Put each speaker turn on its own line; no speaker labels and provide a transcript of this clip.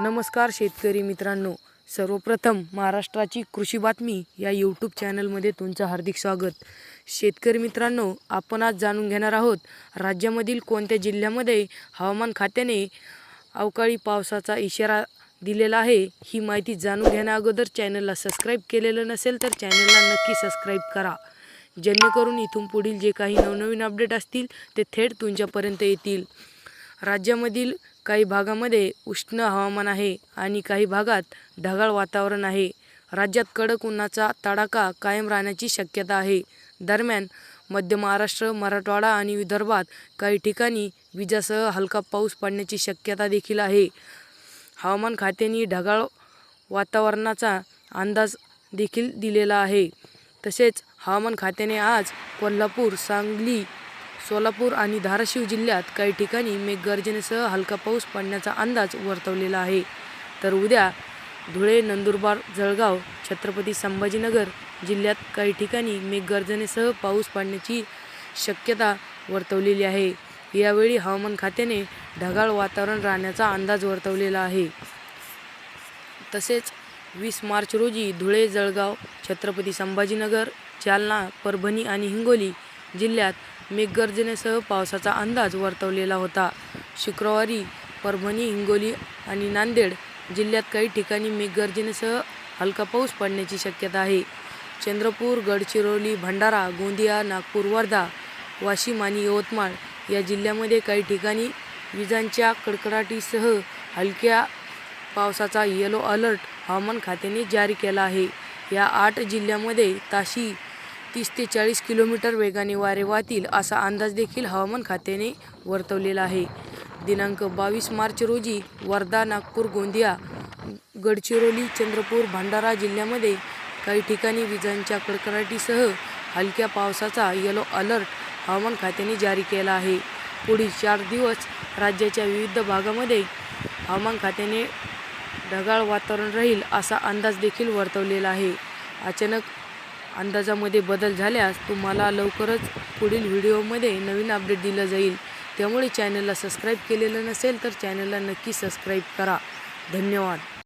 नमस्कार शेतकरी मित्रांनो. सर्वप्रथम महाराष्ट्राची कृषी बातमी या यूट्यूब चॅनलमध्ये तुमचं हार्दिक स्वागत. शेतकरी मित्रांनो आपण आज जाणून घेणार आहोत राज्यामधील कोणत्या जिल्ह्यामध्ये हवामान खात्याने अवकाळी पावसाचा इशारा दिलेला आहे ही माहिती जाणून घेण्याअगोदर चॅनलला सबस्क्राईब केलेलं नसेल तर चॅनलला नक्की सबस्क्राईब करा. जेणेकरून इथून पुढील जे काही नवनवीन अपडेट असतील ते थेट तुमच्यापर्यंत येतील. राज्यामधील काही भागामध्ये उष्ण हवामान आहे आणि काही भागात ढगाळ वातावरण आहे. राज्यात कडक उन्हाचा तडाखा कायम राहण्याची शक्यता आहे. दरम्यान मध्य महाराष्ट्र मराठवाडा आणि विदर्भात काही ठिकाणी विजासह हलका पाऊस पडण्याची शक्यता देखील आहे. हवामान खात्याने ढगाळ वातावरणाचा अंदाज देखील दिलेला आहे. तसेच हवामान खात्याने आज कोल्हापूर सांगली सोलापूर आणि धाराशिव जिल्ह्यात काही ठिकाणी मेघगर्जनेसह हलका पाऊस पडण्याचा अंदाज वर्तवलेला आहे. तर उद्या धुळे नंदुरबार जळगाव छत्रपती संभाजीनगर जिल्ह्यात काही ठिकाणी मेघगर्जनेसह पाऊस पडण्याची शक्यता वर्तवलेली आहे. यावेळी हवामान खात्याने ढगाळ वातावरण राहण्याचा अंदाज वर्तवलेला आहे. तसेच वीस मार्च रोजी धुळे जळगाव छत्रपती संभाजीनगर जालना परभणी आणि हिंगोली जिल्ह्यात मेघगर्जनेसह पावसाचा अंदाज वर्तवलेला होता. शुक्रवारी परभणी हिंगोली आणि नांदेड जिल्ह्यात काही ठिकाणी मेघगर्जनेसह हलका पाऊस पडण्याची शक्यता आहे. चंद्रपूर गडचिरोली भंडारा गोंदिया नागपूर वर्धा वाशिम आणि यवतमाळ या जिल्ह्यामध्ये काही ठिकाणी विजांच्या कडकडाटीसह हलक्या पावसाचा येलो अलर्ट हवामान खात्याने जारी केला आहे. या आठ जिल्ह्यामध्ये ताशी तीस ते चाळीस किलोमीटर वेगाने वारे वाहतील असा अंदाज देखील हवामान खात्याने वर्तवलेला आहे. दिनांक बावीस मार्च रोजी वर्धा नागपूर गोंदिया गडचिरोली चंद्रपूर भंडारा जिल्ह्यामध्ये काही ठिकाणी विजांच्या कडकडाटीसह हलक्या पावसाचा येलो अलर्ट हवामान खात्याने जारी केला आहे. पुढील चार दिवस राज्याच्या विविध भागामध्ये हवामान खात्याने ढगाळ वातावरण राहील असा अंदाज देखील वर्तवलेला आहे. अचानक अंदाजामध्ये बदल झाल्यास तुम्हाला लवकरच पुढील व्हिडिओमध्ये नवीन अपडेट दिलं जाईल. त्यामुळे चॅनलला सबस्क्राईब केलेलं नसेल तर चॅनलला नक्की सबस्क्राईब करा. धन्यवाद.